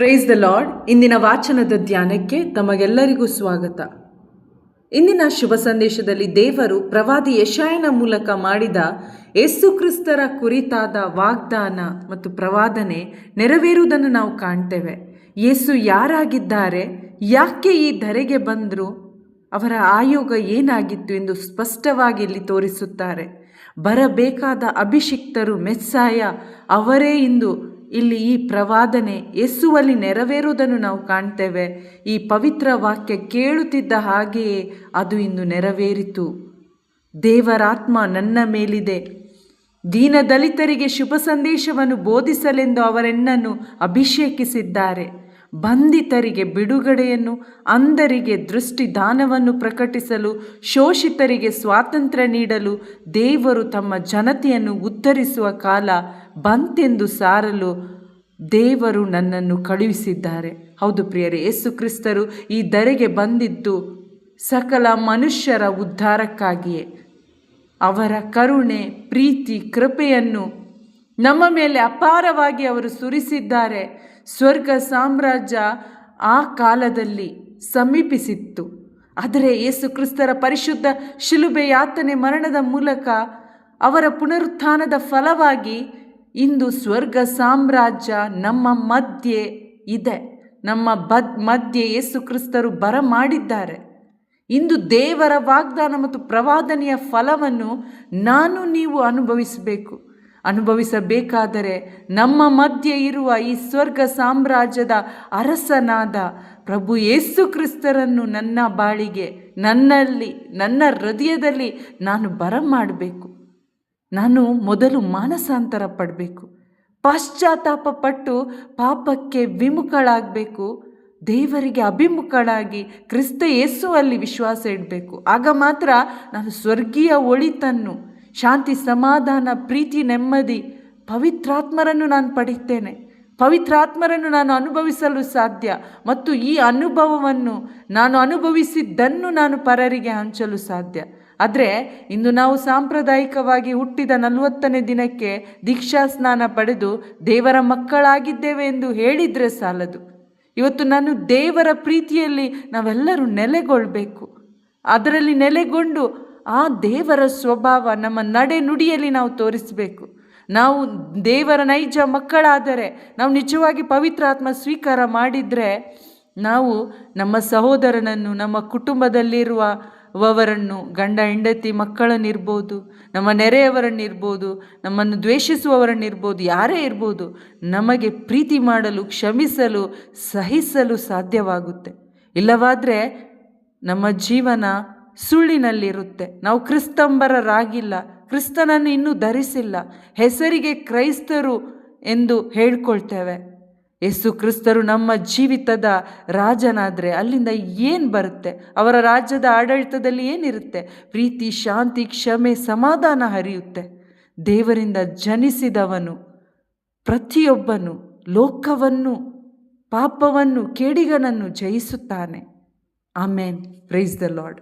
Price the lord ಇಂದಿನ ವಾಚನದ ಧ್ಯಾನಕ್ಕೆ ತಮಗೆಲ್ಲರಿಗೂ ಸ್ವಾಗತ. ಇಂದಿನ ಶುಭ ಸಂದೇಶದಲ್ಲಿ ದೇವರು ಪ್ರವಾದಿ ಯಶಾಯನ ಮೂಲಕ ಮಾಡಿದ ಯೇಸು ಕ್ರಿಸ್ತರ ಕುರಿತಾದ ವಾಗ್ದಾನ ಮತ್ತು ಪ್ರವಾದನೆ ನೆರವೇರುವುದನ್ನು ನಾವು ಕಾಣ್ತೇವೆ. ಯೇಸು ಯಾರಾಗಿದ್ದಾರೆ? ಯಾಕೆ ಈ ಧರೆಗೆ ಬಂದರು? ಅವರ ಆಯೋಗ ಏನಾಗಿತ್ತು ಎಂದು ಸ್ಪಷ್ಟವಾಗಿ ಇಲ್ಲಿ ತೋರಿಸುತ್ತಾರೆ. ಬರಬೇಕಾದ ಅಭಿಷಿಕ್ತರು ಮೆಸ್ಸಾಯ ಅವರೇ ಇಂದು ಇಲ್ಲಿ ಈ ಪ್ರವಾದನೆ ಎಸ್ಸುವಲ್ಲಿ ನೆರವೇರುವುದನ್ನು ನಾವು ಕಾಣ್ತೇವೆ. ಈ ಪವಿತ್ರ ವಾಕ್ಯ ಕೇಳುತ್ತಿದ್ದ ಹಾಗೆಯೇ ಅದು ಇಂದು ನೆರವೇರಿತು. ದೇವರಾತ್ಮ ನನ್ನ ಮೇಲಿದೆ. ದೀನ ದಲಿತರಿಗೆ ಶುಭ ಸಂದೇಶವನ್ನು ಬೋಧಿಸಲೆಂದು ಅವರೆನ್ನನ್ನು ಅಭಿಷೇಕಿಸಿದ್ದಾರೆ. ಬಂಧಿತರಿಗೆ ಬಿಡುಗಡೆಯನ್ನು, ಅಂಧರಿಗೆ ದೃಷ್ಟಿದಾನವನ್ನು ಪ್ರಕಟಿಸಲು, ಶೋಷಿತರಿಗೆ ಸ್ವಾತಂತ್ರ್ಯ ನೀಡಲು ದೇವರು ತಮ್ಮ ಜನತೆಯನ್ನು ಉದ್ಧರಿಸುವ ಕಾಲ ಬಂತೆಂದು ಸಾರಲು ದೇವರು ನನ್ನನ್ನು ಕಳುಹಿಸಿದ್ದಾರೆ. ಹೌದು ಪ್ರಿಯರೇ, ಯೇಸು ಕ್ರಿಸ್ತರು ಈ ಧರೆಗೆ ಬಂದಿದ್ದು ಸಕಲ ಮನುಷ್ಯರ ಉದ್ಧಾರಕ್ಕಾಗಿಯೇ. ಅವರ ಕರುಣೆ, ಪ್ರೀತಿ, ಕೃಪೆಯನ್ನು ನಮ್ಮ ಮೇಲೆ ಅಪಾರವಾಗಿ ಅವರು ಸುರಿಸಿದ್ದಾರೆ. ಸ್ವರ್ಗ ಸಾಮ್ರಾಜ್ಯ ಆ ಕಾಲದಲ್ಲಿ ಸಮೀಪಿಸಿತ್ತು. ಆದರೆ ಯೇಸು ಕ್ರಿಸ್ತರ ಪರಿಶುದ್ಧ ಶಿಲುಬೆ ಯಾತನೆ ಮರಣದ ಮೂಲಕ ಅವರ ಪುನರುತ್ಥಾನದ ಫಲವಾಗಿ ಇಂದು ಸ್ವರ್ಗ ಸಾಮ್ರಾಜ್ಯ ನಮ್ಮ ಮಧ್ಯೆ ಇದೆ. ನಮ್ಮ ಬದ್, ಮಧ್ಯೆ ಯೇಸು ಕ್ರಿಸ್ತರು ಬರಮಾಡಿದ್ದಾರೆ. ಇಂದು ದೇವರ ವಾಗ್ದಾನ ಮತ್ತು ಪ್ರವಾದನೆಯ ಫಲವನ್ನು ನಾನು ನೀವು ಅನುಭವಿಸಬೇಕು. ಅನುಭವಿಸಬೇಕಾದರೆ ನಮ್ಮ ಮಧ್ಯೆ ಇರುವ ಈ ಸ್ವರ್ಗ ಸಾಮ್ರಾಜ್ಯದ ಅರಸನಾದ ಪ್ರಭು ಯೇಸು ಕ್ರಿಸ್ತರನ್ನು ನನ್ನ ಬಾಳಿಗೆ, ನನ್ನಲ್ಲಿ, ನನ್ನ ಹೃದಯದಲ್ಲಿ ನಾನು ಬರಮಾಡಬೇಕು. ನಾನು ಮೊದಲು ಮಾನಸಾಂತರ ಪಡಬೇಕು. ಪಾಶ್ಚಾತ್ತಾಪ ಪಟ್ಟು ಪಾಪಕ್ಕೆ ವಿಮುಖಳಾಗಬೇಕು. ದೇವರಿಗೆ ಅಭಿಮುಖಳಾಗಿ ಕ್ರಿಸ್ತ ಯೇಸುವಲ್ಲಿ ವಿಶ್ವಾಸ ಇಡಬೇಕು. ಆಗ ಮಾತ್ರ ನಾನು ಸ್ವರ್ಗೀಯ ಒಳಿತನ್ನು ಶಾಂತಿ, ಸಮಾಧಾನ, ಪ್ರೀತಿ, ನೆಮ್ಮದಿ, ಪವಿತ್ರಾತ್ಮರನ್ನು ನಾನು ಪಡೆಯುತ್ತೇನೆ. ಪವಿತ್ರಾತ್ಮರನ್ನು ನಾನು ಅನುಭವಿಸಲು ಸಾಧ್ಯ ಮತ್ತು ಈ ಅನುಭವವನ್ನು ನಾನು ಅನುಭವಿಸಿದ್ದನ್ನು ನಾನು ಪರರಿಗೆ ಹಂಚಲು ಸಾಧ್ಯ. ಆದರೆ ಇಂದು ನಾವು ಸಾಂಪ್ರದಾಯಿಕವಾಗಿ ಹುಟ್ಟಿದ ನಲವತ್ತನೇ ದಿನಕ್ಕೆ ದೀಕ್ಷಾ ಸ್ನಾನ ಪಡೆದು ದೇವರ ಮಕ್ಕಳಾಗಿದ್ದೇವೆ ಎಂದು ಹೇಳಿದರೆ ಸಾಲದು. ಇವತ್ತು ನಾನು ದೇವರ ಪ್ರೀತಿಯಲ್ಲಿ ನಾವೆಲ್ಲರೂ ನೆಲೆಗೊಳ್ಳಬೇಕು ಅದರಲ್ಲಿ ನೆಲೆಗೊಂಡು ಆ ದೇವರ ಸ್ವಭಾವ ನಮ್ಮ ನಡೆ ನುಡಿಯಲ್ಲಿ ನಾವು ತೋರಿಸಬೇಕು. ನಾವು ದೇವರ ನೈಜ ಮಕ್ಕಳಾದರೆ, ನಾವು ನಿಜವಾಗಿ ಪವಿತ್ರ ಆತ್ಮ ಸ್ವೀಕಾರ ಮಾಡಿದರೆ, ನಾವು ನಮ್ಮ ಸಹೋದರನನ್ನು, ನಮ್ಮ ಕುಟುಂಬದಲ್ಲಿರುವ ವರನ್ನು ಗಂಡ, ಹೆಂಡತಿ, ಮಕ್ಕಳನ್ನಿರ್ಬೋದು, ನಮ್ಮ ನೆರೆಯವರನ್ನಿರ್ಬೋದು, ನಮ್ಮನ್ನು ದ್ವೇಷಿಸುವವರನ್ನಿರ್ಬೋದು, ಯಾರೇ ಇರ್ಬೋದು, ನಮಗೆ ಪ್ರೀತಿ ಮಾಡಲು, ಕ್ಷಮಿಸಲು, ಸಹಿಸಲು ಸಾಧ್ಯವಾಗುತ್ತೆ. ಇಲ್ಲವಾದರೆ ನಮ್ಮ ಜೀವನ ಸುಳ್ಳಿನಲ್ಲಿರುತ್ತೆ. ನಾವು ಕ್ರಿಸ್ತಂಬರರಾಗಿಲ್ಲ. ಕ್ರಿಸ್ತನನ್ನು ಇನ್ನೂ ಧರಿಸಿಲ್ಲ. ಹೆಸರಿಗೆ ಕ್ರೈಸ್ತರು ಎಂದು ಹೇಳ್ಕೊಳ್ತೇವೆ. ಯೇಸು ಕ್ರಿಸ್ತರು ನಮ್ಮ ಜೀವಿತದ ರಾಜನಾದರೆ ಅಲ್ಲಿಂದ ಏನು ಬರುತ್ತೆ? ಅವರ ರಾಜ್ಯದ ಆಡಳಿತದಲ್ಲಿ ಏನಿರುತ್ತೆ? ಪ್ರೀತಿ, ಶಾಂತಿ, ಕ್ಷಮೆ, ಸಮಾಧಾನ ಹರಿಯುತ್ತೆ. ದೇವರಿಂದ ಜನಿಸಿದವನು, ಪ್ರತಿಯೊಬ್ಬನು, ಲೋಕವನ್ನು, ಪಾಪವನ್ನು, ಕೇಡಿಗನನ್ನು ಜಯಿಸುತ್ತಾನೆ. ಆಮೇನ್. Praise the Lord